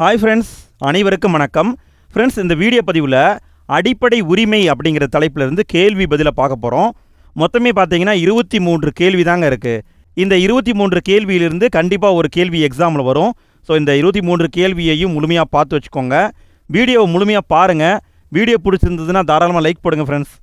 Hi friends அனைவருக்கும் வணக்கம். Friends இந்த வீடியோ பதிவில் அடிப்படை உரிமை அப்படிங்கிற தலைப்பிலிருந்து கேள்வி பதிலை பார்க்க போகிறோம் மொத்தமே பார்த்தீங்கன்னா இருபத்தி மூன்று கேள்வி தாங்க இருக்குது இந்த இருபத்தி மூன்று கேள்வியிலிருந்து கண்டிப்பாக ஒரு கேள்வி எக்ஸாமில் வரும். ஸோ இந்த இருபத்தி மூன்று கேள்வியையும் முழுமையாக பார்த்து வச்சுக்கோங்க. வீடியோவை முழுமையாக பாருங்கள் வீடியோ பிடிச்சிருந்ததுன்னா தாராளமாக லைக் போடுங்க ஃப்ரெண்ட்ஸ்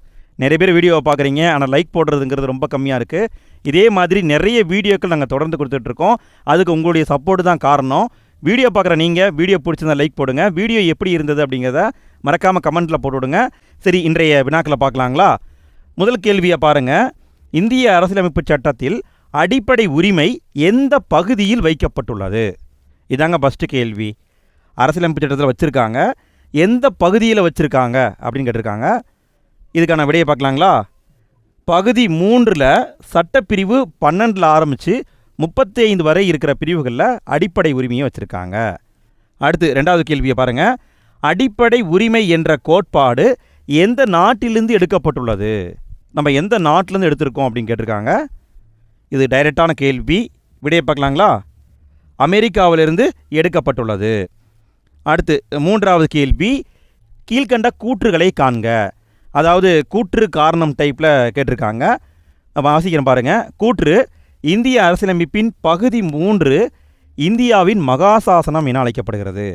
நிறைய பேர் வீடியோவை பார்க்குறீங்க ஆனால் லைக் போடுறதுங்கிறது ரொம்ப கம்மியாக இருக்குது இதே மாதிரி நிறைய வீடியோக்கள் நாங்கள் தொடர்ந்து கொடுத்துட்ருக்கோம் அதுக்கு உங்களுடைய சப்போர்ட் தான் காரணம். வீடியோ பார்க்குற நீங்கள் வீடியோ பிடிச்சிருந்தா லைக் போடுங்க. வீடியோ எப்படி இருந்தது அப்படிங்கிறத மறக்காமல் கமெண்ட்டில் போட்டு விடுங்க. சரி இன்றைய வினாக்களை பார்க்கலாங்களா? முதல் கேள்வியை பாருங்கள் இந்திய அரசியலமைப்பு சட்டத்தில் அடிப்படை உரிமை எந்த பகுதியில் வைக்கப்பட்டுள்ளது? இதாங்க ஃபஸ்ட்டு கேள்வி. அரசியலமைப்பு சட்டத்தில் வச்சுருக்காங்க. எந்த பகுதியில் வச்சுருக்காங்க அப்படின்னு கேட்டிருக்காங்க. இதுக்கான விடையை பார்க்கலாங்களா? பகுதி மூன்றில் சட்டப்பிரிவு பன்னெண்டில் ஆரம்பித்து முப்பத்தி ஐந்து வரை இருக்கிற பிரிவுகளில் அடிப்படை உரிமையை வச்சுருக்காங்க. அடுத்து ரெண்டாவது கேள்வியை பாருங்கள் அடிப்படை உரிமை என்ற கோட்பாடு எந்த நாட்டிலிருந்து எடுக்கப்பட்டுள்ளது? நம்ம எந்த நாட்டிலேருந்து எடுத்திருக்கோம் அப்படின்னு கேட்டிருக்காங்க. இது டைரெக்டான கேள்வி. விடையை பார்க்கலாங்களா? அமெரிக்காவிலிருந்து எடுக்கப்பட்டுள்ளது. அடுத்து மூன்றாவது கேள்வி. கீழ்கண்ட கூற்றுகளை காண்க. அதாவது கூற்று காரணம் டைப்பில் கேட்டிருக்காங்க. நம்ம வாசிக்கிறேன் பாருங்கள் கூற்று இந்திய அரசியலமைப்பின் பகுதி மூன்று இந்தியாவின் மகாசாசனம் என அழைக்கப்படுகிறது.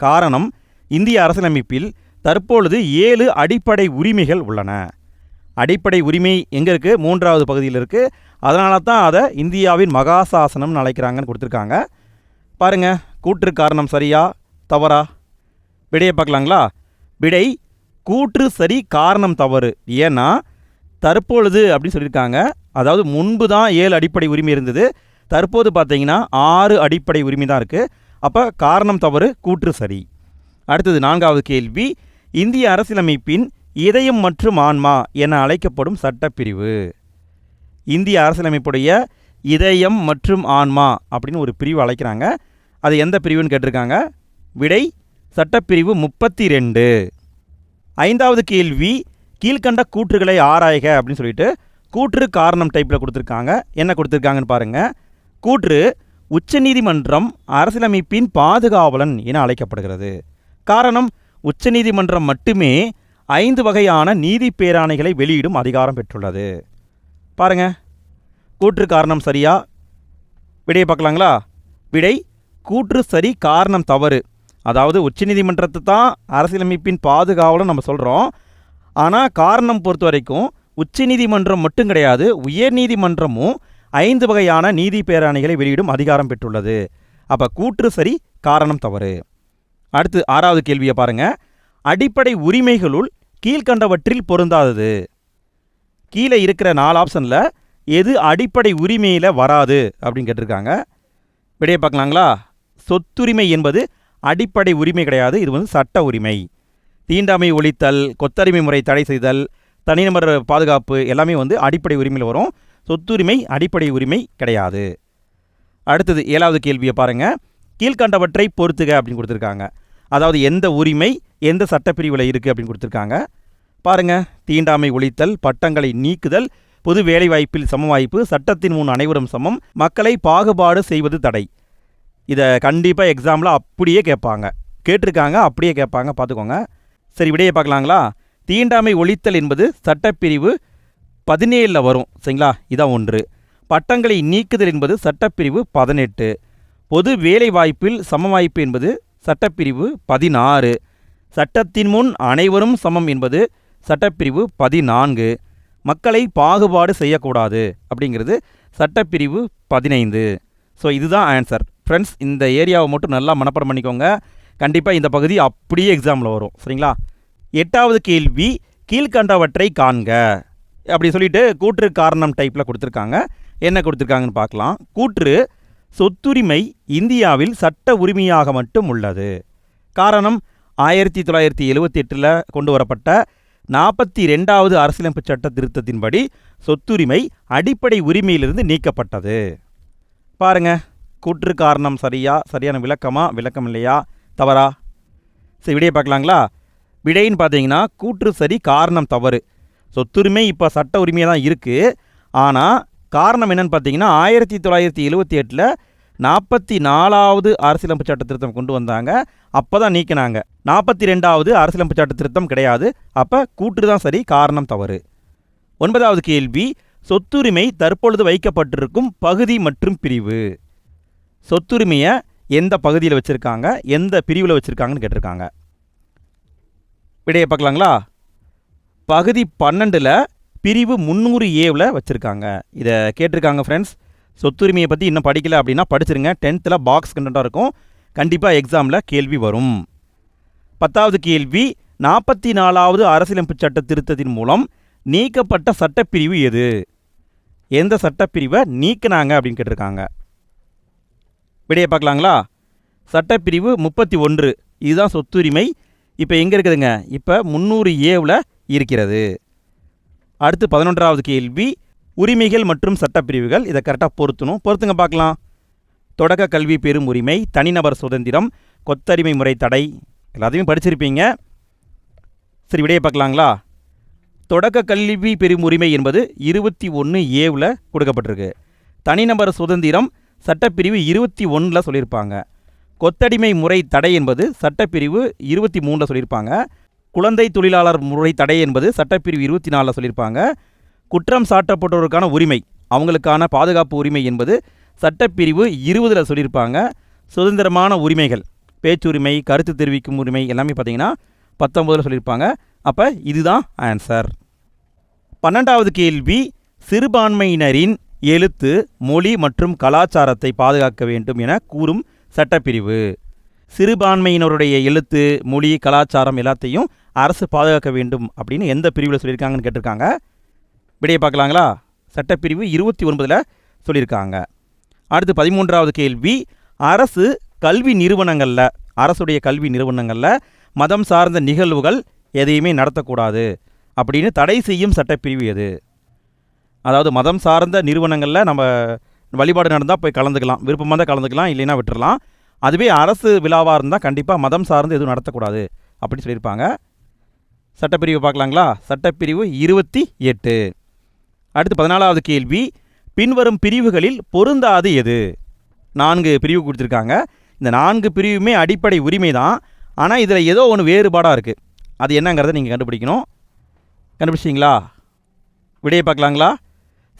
காரணம் இந்திய அரசியலமைப்பில் தற்பொழுது ஏழு அடிப்படை உரிமைகள் உள்ளன. அடிப்படை உரிமை எங்கே இருக்குது மூன்றாவது பகுதியில் இருக்குது அதனால தான் அதை இந்தியாவின் மகாசாசனம்னு அழைக்கிறாங்கன்னு கொடுத்துருக்காங்க. பாருங்க கூற்று காரணம் சரியா? தவறா? விடையை பார்க்கலாங்களா? விடை கூற்று சரி காரணம் தவறு. ஏன்னா தற்பொழுது அப்படின்னு சொல்லியிருக்காங்க. அதாவது முன்பு தான் ஏழு அடிப்படை உரிமை இருந்தது. தற்போது பார்த்தீங்கன்னா ஆறு அடிப்படை உரிமை தான் இருக்குது அப்போ காரணம் தவறு கூற்று சரி. அடுத்தது நான்காவது கேள்வி. இந்திய அரசியலமைப்பின் இதயம் மற்றும் ஆன்மா என அழைக்கப்படும் சட்டப்பிரிவு. இந்திய அரசியலமைப்புடைய இதயம் மற்றும் ஆன்மா அப்படின்னு ஒரு பிரிவு அழைக்கிறாங்க. அது எந்த பிரிவுன்னு கேட்டிருக்காங்க? விடை சட்டப்பிரிவு முப்பத்தி ரெண்டு. ஐந்தாவது கேள்வி கீழ்கண்ட கூற்றுகளை ஆராய்க அப்படின்னு சொல்லிட்டு கூற்று காரணம் டைப்பில் கொடுத்துருக்காங்க. என்ன கொடுத்துருக்காங்கன்னு பாருங்கள் கூற்று உச்சநீதிமன்றம் அரசியலமைப்பின் பாதுகாவலன் என அழைக்கப்படுகிறது. காரணம் உச்சநீதிமன்றம் மட்டுமே ஐந்து வகையான நீதி பேராணைகளை வெளியிடும் அதிகாரம் பெற்றுள்ளது. பாருங்க. கூற்று காரணம் சரியா? விடையை பார்க்கலாங்களா? விடை கூற்று சரி காரணம் தவறு. அதாவது உச்சநீதிமன்றத்தை தான் அரசியலமைப்பின் பாதுகாவலன் நம்ம சொல்கிறோம் ஆனால் காரணம் பொறுத்த வரைக்கும் உச்சநீதிமன்றம் மட்டும் கிடையாது உயர்நீதிமன்றமும் ஐந்து வகையான நீதி பேராணைகளை வெளியிடும் அதிகாரம் பெற்றுள்ளது. அப்போ கூற்று சரி காரணம் தவறு. அடுத்து ஆறாவது கேள்வியை பாருங்க. அடிப்படை உரிமைகளுள் கீழ்கண்டவற்றில் பொருந்தாதது. கீழே இருக்கிற நாலு ஆப்ஷனில் எது அடிப்படை உரிமையில் வராது அப்படின்னு கேட்டிருக்காங்க. விடைய பார்க்கலாங்களா? சொத்துரிமை என்பது அடிப்படை உரிமை கிடையாது இது வந்து சட்ட உரிமை. தீண்டாமை ஒழித்தல் கொத்தரிமை முறை தடை செய்தல் தனிநபர் பாதுகாப்பு எல்லாமே வந்து அடிப்படை உரிமையில் வரும். சொத்துரிமை அடிப்படை உரிமை கிடையாது. அடுத்தது ஏழாவது கேள்வியை பாருங்கள் கீழ்கண்டவற்றை பொறுத்துக அப்படின்னு கொடுத்துருக்காங்க. அதாவது எந்த உரிமை எந்த சட்டப்பிரிவில் இருக்குது அப்படின்னு கொடுத்துருக்காங்க. பாருங்கள் தீண்டாமை ஒழித்தல் பட்டங்களை நீக்குதல் பொது வேலைவாய்ப்பில் சமவாய்ப்பு சட்டத்தின் முன் அனைவரும் சமம் மக்களை பாகுபாடு செய்வது தடை. இதை கண்டிப்பாக எக்ஸாமில் அப்படியே கேட்பாங்க. கேட்டிருக்காங்க அப்படியே கேட்பாங்க. பார்த்துக்கோங்க. சரி விடையை பார்க்கலாங்களா? தீண்டாமை ஒழித்தல் என்பது சட்டப்பிரிவு பதினேழில் வரும் சரிங்களா? இதான் ஒன்று. பட்டங்களை நீக்குதல் என்பது சட்டப்பிரிவு பதினெட்டு. பொது வேலைவாய்ப்பில் சமவாய்ப்பு என்பது சட்டப்பிரிவு பதினாறு. சட்டத்தின் முன் அனைவரும் சமம் என்பது சட்டப்பிரிவு பதினான்கு. மக்களை பாகுபாடு செய்யக்கூடாது அப்படிங்கிறது சட்டப்பிரிவு பதினைந்து. ஸோ இதுதான் ஆன்சர் ஃப்ரெண்ட்ஸ் இந்த ஏரியாவை மட்டும் நல்லா மனப்பாடம் பண்ணிக்கோங்க. கண்டிப்பாக இந்த பகுதி அப்படியே எக்ஸாமில் வரும் சரிங்களா? எட்டாவது கேள்வி கீழ்கண்டவற்றை காண்க. அப்படி சொல்லிட்டு கூற்று காரணம் டைப்பில் கொடுத்துருக்காங்க. என்ன கொடுத்துருக்காங்கன்னு பார்க்கலாம். கூற்று சொத்துரிமை இந்தியாவில் சட்ட உரிமையாக மட்டும் உள்ளது. காரணம் ஆயிரத்தி தொள்ளாயிரத்தி எழுவத்தி எட்டில் கொண்டு வரப்பட்ட நாற்பத்தி ரெண்டாவது அரசியலமைப்பு சட்ட திருத்தத்தின்படி சொத்துரிமை அடிப்படை உரிமையிலிருந்து நீக்கப்பட்டது. பாருங்க கூற்று காரணம் சரியா சரியான விளக்கமா விளக்கம் இல்லையா தவறா? சரி விடையை பார்க்கலாங்களா? விடைன்னு பார்த்தீங்கன்னா கூற்று சரி காரணம் தவறு. சொத்துரிமை இப்போ சட்ட உரிமையாக தான் இருக்குது ஆனால் காரணம் என்னன்னு பார்த்தீங்கன்னா ஆயிரத்தி தொள்ளாயிரத்தி எழுபத்தி எட்டில் நாற்பத்தி நாலாவது அரசியலமைப்பு சட்ட திருத்தம் கொண்டு வந்தாங்க. அப்போ தான் நீக்கினாங்க. நாற்பத்தி ரெண்டாவது அரசியலமைப்பு சட்ட திருத்தம் கிடையாது. அப்போ கூற்று தான் சரி காரணம் தவறு. ஒன்பதாவது கேள்வி. சொத்துரிமை தற்பொழுது வைக்கப்பட்டிருக்கும் பகுதி மற்றும் பிரிவு. சொத்துரிமையை எந்த பகுதியில் வச்சுருக்காங்க? எந்த பிரிவில் வச்சுருக்காங்கன்னு கேட்டிருக்காங்க. விடையை பார்க்கலாங்களா? பகுதி பன்னெண்டில் பிரிவு முந்நூறு ஏவில் வச்சுருக்காங்க. இதை கேட்டிருக்காங்க ஃப்ரெண்ட்ஸ் சொத்துரிமையை பற்றி இன்னும் படிக்கல அப்படின்னா படிச்சிருங்க. டென்த்தில் பாக்ஸ் கண்டென்ட்டாக இருக்கும். கண்டிப்பாக எக்ஸாமில் கேள்வி வரும். பத்தாவது கேள்வி நாற்பத்தி நாலாவது அரசியலமைப்பு சட்ட திருத்தத்தின் மூலம் நீக்கப்பட்ட சட்டப்பிரிவு எது? எந்த சட்டப்பிரிவை நீக்கினாங்க அப்படின்னு கேட்டிருக்காங்க. விடையை பார்க்கலாங்களா? சட்டப்பிரிவு முப்பத்தி ஒன்று. இதுதான் சொத்துரிமை. இப்போ எங்கே இருக்குதுங்க? இப்போ முந்நூறு ஏவில் இருக்கிறது. அடுத்து பதினொன்றாவது கேள்வி உரிமைகள் மற்றும் சட்டப்பிரிவுகள் இதை கரெக்டாக பொருத்தணும். பொறுத்துங்க பார்க்கலாம். தொடக்க கல்வி பெறும் உரிமை தனிநபர் சுதந்திரம் கொத்தடிமை முறை தடை. எல்லாத்தையுமே படிச்சிருப்பீங்க. சரி விடையை பார்க்கலாங்களா? தொடக்க கல்வி பெறும் உரிமை என்பது இருபத்தி ஒன்று ஏவில் கொடுக்கப்பட்டிருக்கு. தனிநபர் சுதந்திரம் சட்டப்பிரிவு இருபத்தி ஒன்றில் சொல்லியிருப்பாங்க. கொத்தடிமை முறை தடை என்பது சட்டப்பிரிவு இருபத்தி மூணில் சொல்லியிருப்பாங்க. குழந்தை தொழிலாளர் முறை தடை என்பது சட்டப்பிரிவு இருபத்தி நாலில் சொல்லியிருப்பாங்க. குற்றம் சாட்டப்பட்டோருக்கான உரிமை அவங்களுக்கான பாதுகாப்பு உரிமை என்பது சட்டப்பிரிவு இருபதில் சொல்லியிருப்பாங்க. சுதந்திரமான உரிமைகள் பேச்சுரிமை கருத்து தெரிவிக்கும் உரிமை எல்லாமே பார்த்தீங்கன்னா பத்தொம்போதில் சொல்லியிருப்பாங்க. அப்போ இதுதான் ஆன்சர் பன்னெண்டாவது கேள்வி சிறுபான்மையினரின் எழுத்து மொழி மற்றும் கலாச்சாரத்தை பாதுகாக்க வேண்டும் என கூறும் சட்டப்பிரிவு. சிறுபான்மையினருடைய எழுத்து மொழி கலாச்சாரம் எல்லாத்தையும் அரசு பாதுகாக்க வேண்டும் அப்படின்னு எந்த பிரிவில் சொல்லியிருக்காங்கன்னு கேட்டிருக்காங்க. விடையை பார்க்கலாங்களா? சட்டப்பிரிவு இருபத்தி ஒன்பதில் சொல்லியிருக்காங்க. அடுத்து பதிமூன்றாவது கேள்வி. அரசு கல்வி நிறுவனங்களில் அரசுடைய கல்வி நிறுவனங்களில் மதம் சார்ந்த நிகழ்வுகள் எதையுமே நடத்தக்கூடாது அப்படின்னு தடை செய்யும் சட்டப்பிரிவு எது? அதாவது மதம் சார்ந்த நிறுவனங்களில் நம்ம வழிபாடு நடந்தால் போய் கலந்துக்கலாம். விருப்பமாக வந்தால் கலந்துக்கலாம் இல்லைன்னா விட்டுறலாம். அதுவே அரசு விழாவாக இருந்தால் கண்டிப்பாக மதம் சார்ந்து எதுவும் நடத்தக்கூடாது அப்படின்னு சொல்லியிருப்பாங்க. சட்டப்பிரிவு பார்க்கலாங்களா? சட்டப்பிரிவு இருபத்தி எட்டு. அடுத்து பதினாலாவது கேள்வி. பின்வரும் பிரிவுகளில் பொருந்தாது எது? நான்கு பிரிவு கொடுத்துருக்காங்க. இந்த நான்கு பிரிவுமே அடிப்படை உரிமை தான் ஆனால் இதில் ஏதோ ஒன்று வேறுபாடாக இருக்குது அது என்னங்கிறத நீங்கள் கண்டுபிடிக்கணும். கண்டுபிடிச்சிங்களா விடையை பார்க்கலாங்களா?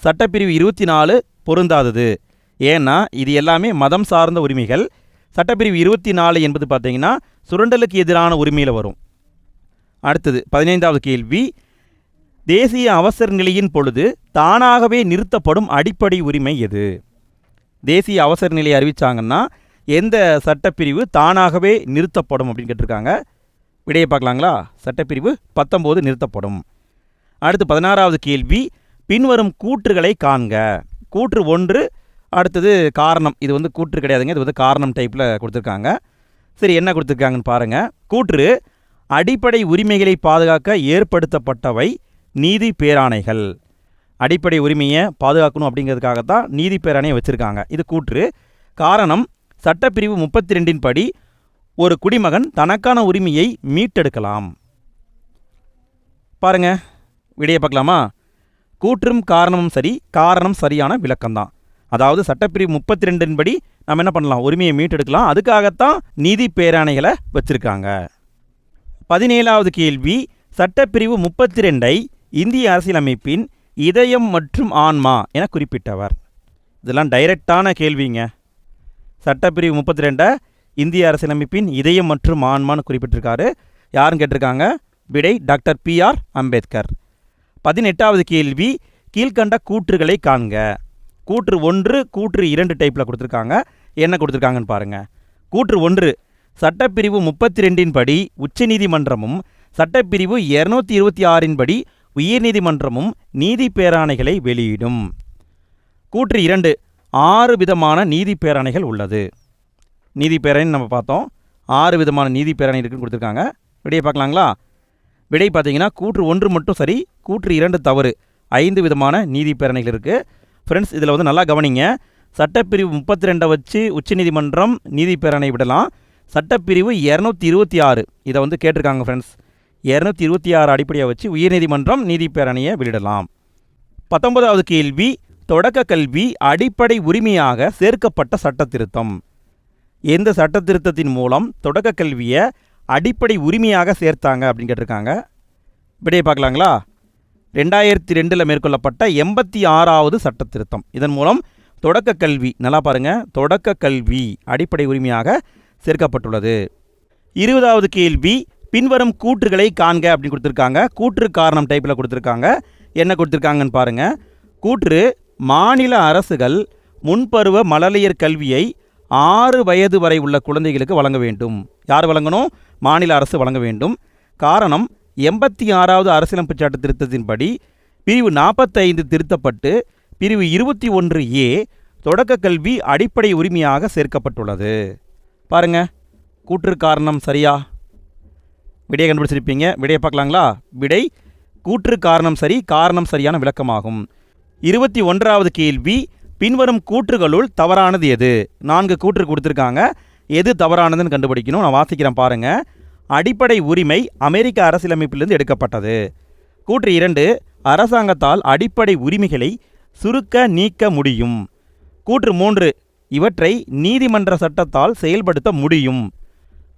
சட்டப்பிரிவு இருபத்தி நாலு பொருந்தாதது. ஏன்னா இது எல்லாமே மதம் சார்ந்த உரிமைகள். சட்டப்பிரிவு இருபத்தி நாலு என்பது பார்த்தீங்கன்னா சுரண்டலுக்கு எதிரான உரிமையில் வரும். அடுத்தது பதினைந்தாவது கேள்வி. தேசிய அவசர நிலையின் பொழுது தானாகவே நிறுத்தப்படும் அடிப்படை உரிமை எது? தேசிய அவசர நிலையை அறிவித்தாங்கன்னா எந்த சட்டப்பிரிவு தானாகவே நிறுத்தப்படும் அப்படின்னு கேட்டிருக்காங்க. விடையை பார்க்கலாங்களா? சட்டப்பிரிவு பத்தொம்போது நிறுத்தப்படும். அடுத்து பதினாறாவது கேள்வி. பின்வரும் கூற்றுகளை காண்க. கூற்று ஒன்று அடுத்தது காரணம். இது வந்து கூற்று கிடையாதுங்க. இது வந்து காரணம் டைப்பில் கொடுத்துருக்காங்க. சரி என்ன கொடுத்துருக்காங்கன்னு பாருங்கள் கூற்று அடிப்படை உரிமைகளை பாதுகாக்க ஏற்படுத்தப்பட்டவை நீதி பேராணைகள். அடிப்படை உரிமையை பாதுகாக்கணும் அப்படிங்கிறதுக்காகத்தான் நீதி பேராணையை வச்சுருக்காங்க. இது கூற்று. காரணம் சட்டப்பிரிவு முப்பத்தி ரெண்டின் படி ஒரு குடிமகன் தனக்கான உரிமையை மீட்டெடுக்கலாம். பாருங்க விடையை பார்க்கலாமா? கூற்றும் காரணமும் சரி காரணம் சரியான விளக்கம்தான். அதாவது சட்டப்பிரிவு முப்பத்தி ரெண்டின் படி நம்ம என்ன பண்ணலாம்? உரிமையை மீட்டெடுக்கலாம். அதுக்காகத்தான் நீதி பேராணைகளை வச்சுருக்காங்க. பதினேழாவது கேள்வி சட்டப்பிரிவு முப்பத்தி ரெண்டை இந்திய அரசியலமைப்பின் இதயம் மற்றும் ஆன்மா என குறிப்பிட்டவர். இதெல்லாம் டைரக்டான கேள்விங்க. சட்டப்பிரிவு முப்பத்தி ரெண்டை இந்திய அரசியலமைப்பின் இதயம் மற்றும் ஆன்மான்னு குறிப்பிட்டிருக்காரு. யாருன்னு கேட்டிருக்காங்க? விடை டாக்டர் பி ஆர் அம்பேத்கர். பதினெட்டாவது கேள்வி கீழ்கண்ட கூற்றுகளை காண்க. கூற்று ஒன்று கூற்று இரண்டு டைப்பில் கொடுத்துருக்காங்க. என்ன கொடுத்துருக்காங்கன்னு பாருங்கள் கூற்று ஒன்று சட்டப்பிரிவு முப்பத்தி ரெண்டின் படி உச்சநீதிமன்றமும் சட்டப்பிரிவு இரநூத்தி இருபத்தி ஆறின் படி உயர்நீதிமன்றமும் நீதி பேராணைகளை வெளியிடும். கூற்று இரண்டு ஆறு விதமான நீதி பேராணைகள் உள்ளது. நீதி நம்ம பார்த்தோம். ஆறு விதமான நீதி பேரணை இருக்குன்னு கொடுத்துருக்காங்க. வெளியே பார்க்கலாங்களா? விடை பார்த்தீங்கன்னா கூற்று ஒன்று மட்டும் சரி கூற்று இரண்டு தவறு. ஐந்து விதமான நீதி பேரணிகள் இருக்குது ஃப்ரெண்ட்ஸ் இதில் வந்து நல்லா கவனிங்க. சட்டப்பிரிவு முப்பத்தி ரெண்டை வச்சு உச்சநீதிமன்றம் நீதி பேரணை விடலாம். சட்டப்பிரிவு இரநூத்தி இருபத்தி ஆறு. இதை வந்து கேட்டிருக்காங்க ஃப்ரெண்ட்ஸ் இரநூத்தி இருபத்தி ஆறு அடிப்படையாக வச்சு உயர்நீதிமன்றம் நீதி பேரணியை வெளியிடலாம் பத்தொன்பதாவது கேள்வி தொடக்க கல்வி அடிப்படை உரிமையாக சேர்க்கப்பட்ட சட்ட திருத்தம் எந்த சட்ட திருத்தத்தின் மூலம் தொடக்க கல்வியை அடிப்படை உரிமையாக சேர்த்தாங்க அப்படின்னு கேட்டிருக்காங்க. விடையை பார்க்கலாங்களா? ரெண்டாயிரத்தி ரெண்டில் மேற்கொள்ளப்பட்ட எண்பத்தி ஆறாவது சட்ட திருத்தம் இதன் மூலம் தொடக்க கல்வி நல்லா பாருங்க தொடக்க கல்வி அடிப்படை உரிமையாக சேர்க்கப்பட்டுள்ளது. இருபதாவது கேள்வி பின்வரும் கூற்றுகளை காண்க அப்படின்னு கொடுத்துருக்காங்க. கூற்று காரணம் டைப்பில் கொடுத்துருக்காங்க. என்ன கொடுத்துருக்காங்கன்னு பாருங்க. கூற்று மாநில அரசுகள் முன்பருவ மழலையர் கல்வியை ஆறு வயது வரை உள்ள குழந்தைகளுக்கு வழங்க வேண்டும். யார் வழங்கணும்? மாநில அரசு வழங்க வேண்டும். காரணம் எண்பத்தி ஆறாவது அரசியலமைப்பு சட்ட திருத்தத்தின்படி பிரிவு நாற்பத்தைந்து திருத்தப்பட்டு பிரிவு இருபத்தி ஒன்று ஏ தொடக்க கல்வி அடிப்படை உரிமையாக சேர்க்கப்பட்டுள்ளது. பாருங்க கூற்று காரணம் சரியா? விடையை கண்டுபிடிச்சிருப்பீங்க. விடையை பார்க்கலாங்களா? விடை கூற்று காரணம் சரி காரணம் சரியான விளக்கமாகும். இருபத்தி ஒன்றாவது கேள்வி பின்வரும் கூற்றுகளுள் தவறானது எது? நான்கு கூற்று கொடுத்துருக்காங்க. எது தவறானதுன்னு கண்டுபிடிக்கணும். நான் வாசிக்கிறேன் பாருங்க. அடிப்படை உரிமை அமெரிக்க அரசியலமைப்பிலிருந்து எடுக்கப்பட்டது. கூற்று இரண்டு அரசாங்கத்தால் அடிப்படை உரிமைகளை சுருக்க நீக்க முடியும். கூற்று மூன்று இவற்றை நீதிமன்ற சட்டத்தால் செயல்படுத்த முடியும்.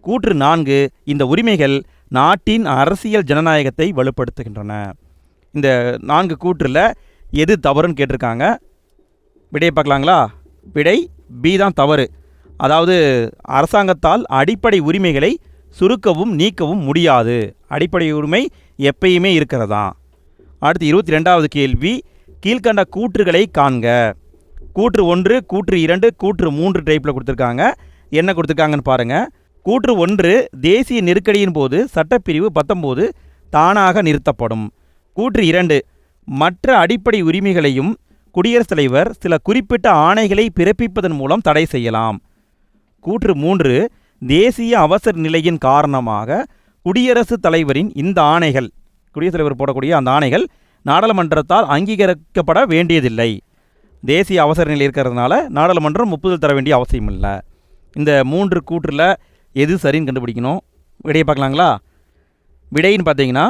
கூற்று நான்கு இந்த உரிமைகள் நாட்டின் அரசியல் ஜனநாயகத்தை வலுப்படுத்துகின்றன. இந்த நான்கு கூற்றில் எது தவறுன்னு கேட்டிருக்காங்க. விடையை பார்க்கலாங்களா? விடை பி தான் தவறு. அதாவது அரசாங்கத்தால் அடிப்படை உரிமைகளை சுருக்கவும் நீக்கவும் முடியாது. அடிப்படை உரிமை எப்பயுமே இருக்கிறதா? அடுத்து இருபத்தி ரெண்டாவது கேள்வி கீழ்கண்ட கூற்றுகளை காண்க. கூற்று ஒன்று கூற்று இரண்டு கூற்று மூன்று டைப்பில் கொடுத்துருக்காங்க. என்ன கொடுத்துருக்காங்கன்னு பாருங்கள் கூற்று ஒன்று தேசிய நெருக்கடியின் போது சட்டப்பிரிவு பத்தொம்போது தானாக நிறுத்தப்படும். கூற்று இரண்டு மற்ற அடிப்படை உரிமைகளையும் குடியரசுத் தலைவர் சில குறிப்பிட்ட ஆணைகளை பிறப்பிப்பதன் மூலம் தடை செய்யலாம். கூற்று மூன்று தேசிய அவசர நிலையின் காரணமாக குடியரசுத் தலைவரின் இந்த ஆணைகள் குடியரசுத் தலைவர் போடக்கூடிய அந்த ஆணைகள் நாடாளுமன்றத்தால் அங்கீகரிக்கப்பட வேண்டியதில்லை. தேசிய அவசர நிலை இருக்கிறதுனால நாடாளுமன்றம் ஒப்புதல் தர வேண்டிய அவசியம் இல்லை இந்த மூன்று கூற்றில் எது சரின்னு கண்டுபிடிக்கணும். விடையை பார்க்கலாங்களா? விடைன்னு பார்த்தீங்கன்னா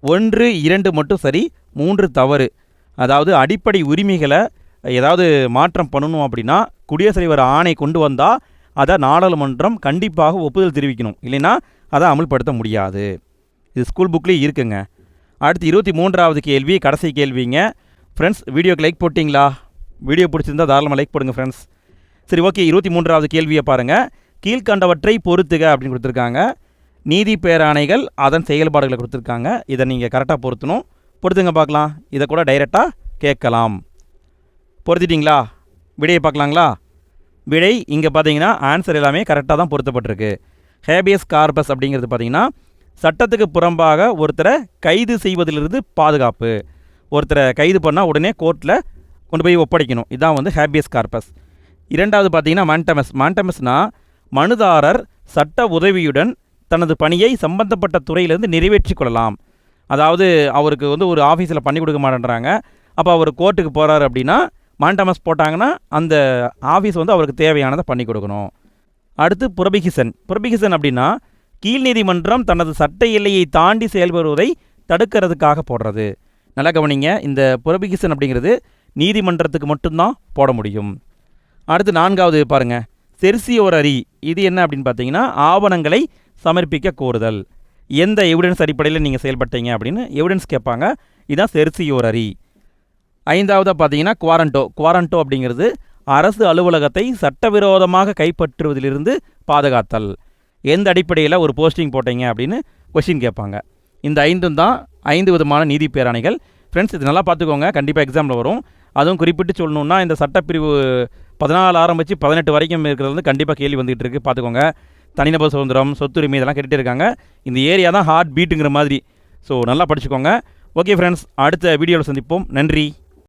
ஒன்று இரண்டு மட்டும் சரி மூன்று தவறு. அதாவது அடிப்படை உரிமைகளை ஏதாவது மாற்றம் பண்ணணும் அப்படின்னா குடியரசுத் தலைவர் ஆணை கொண்டு வந்தால் அதை நாடாளுமன்றம் கண்டிப்பாக ஒப்புதல் தெரிவிக்கணும். இல்லைன்னா அதை அமல்படுத்த முடியாது. இது ஸ்கூல் புக்லேயும் இருக்குங்க. அடுத்து இருபத்தி மூன்றாவது கேள்வி கடைசி கேள்விங்க. ஃப்ரெண்ட்ஸ் வீடியோக்கு லைக் போட்டிங்களா? வீடியோ பிடிச்சிருந்தா தாராளமாக லைக் போடுங்க ஃப்ரெண்ட்ஸ் சரி ஓகே இருபத்தி மூன்றாவது கேள்வியை பாருங்கள் கீழ்கண்டவற்றை பொறுத்துக அப்படின்னு கொடுத்துருக்காங்க. நீதி பேராணைகள் அதன் செயல்பாடுகளை கொடுத்துருக்காங்க. இதை நீங்கள் கரெக்டாக பொருத்தணும். பொறுத்துங்க பார்க்கலாம். இதை கூட டைரெக்டாக கேட்கலாம். பொருத்திட்டிங்களா? விடையை பார்க்கலாங்களா? விடை இங்கே பார்த்தீங்கன்னா ஆன்சர் எல்லாமே கரெக்டாக தான் பொருத்தப்பட்டிருக்கு. ஹேபியஸ் கார்பஸ் அப்படிங்கிறது பார்த்தீங்கன்னா சட்டத்துக்கு புறம்பாக ஒருத்தரை கைது செய்வதிலிருந்து பாதுகாப்பு. ஒருத்தரை கைது பண்ணால் உடனே கோர்ட்டில் கொண்டு போய் ஒப்படைக்கணும். இதான் வந்து ஹேபியஸ் கார்பஸ் இரண்டாவது பார்த்தீங்கன்னா மாண்டமஸ் மான்டமஸ்னால் மனுதாரர் சட்ட உதவியுடன் தனது பணியை சம்பந்தப்பட்ட துறையிலிருந்து நிறைவேற்றி கொள்ளலாம். அதாவது அவருக்கு வந்து ஒரு ஆஃபீஸில் பண்ணி கொடுக்க மாட்டேன்றாங்க. அப்போ அவர் கோர்ட்டுக்கு போகிறாரு அப்படின்னா மாண்டமஸ் போட்டாங்கன்னா அந்த ஆஃபீஸ் வந்து அவருக்கு தேவையானதை பண்ணி கொடுக்கணும். அடுத்து புரபிகிசன். புரபிகிசன் அப்படின்னா கீழ் நீதிமன்றம் தனது சட்ட எல்லையை தாண்டி செயல்படுவதை தடுக்கிறதுக்காக போடுறது. நல்லா கவனிங்க இந்த புரபிகிசன் அப்படிங்கிறது நீதிமன்றத்துக்கு மட்டும்தான் போட முடியும். அடுத்து நான்காவது பாருங்கள் செர்சியோர் அறி இது என்ன அப்படின்னு பார்த்தீங்கன்னா ஆவணங்களை சமர்ப்பிக்க கோருதல். எந்த எவிடன்ஸ் அடிப்படையில் நீங்கள் செயல்பட்டீங்க அப்படின்னு எவிடன்ஸ் கேட்பாங்க. இதுதான் செர்சியோர் அறி ஐந்தாவதாக பார்த்தீங்கன்னா குவாரண்டோ. குவாரண்டோ அப்படிங்கிறது அரசு அலுவலகத்தை சட்டவிரோதமாக கைப்பற்றுவதிலிருந்து பாதுகாத்தல். எந்த அடிப்படையில் ஒரு போஸ்டிங் போட்டீங்க அப்படின்னு கொஷின் கேட்பாங்க. இந்த ஐந்தும் தான் ஐந்து விதமான நீதி பேராணைகள். ஃப்ரெண்ட்ஸ் இது நல்லா பார்த்துக்கோங்க. கண்டிப்பாக எக்ஸாமில் வரும். அதுவும் குறிப்பிட்டு சொல்லணுன்னா இந்த சட்டப்பிரிவு பதினாலு ஆரம்பித்து பதினெட்டு வரைக்கும் இருக்கிறது வந்து கண்டிப்பாக கேள்வி வந்துகிட்டு இருக்குது பார்த்துக்கோங்க. தனிநபர் சுதந்திரம் சொத்துரிமை இதெல்லாம் கேட்டுகிட்டே இருக்காங்க. இந்த ஏரியா தான் ஹார்ட் பீட்டுங்கிற மாதிரி. ஸோ நல்லா படிச்சுக்கோங்க. ஓகே ஃப்ரெண்ட்ஸ் அடுத்த வீடியோவில் சந்திப்போம். நன்றி.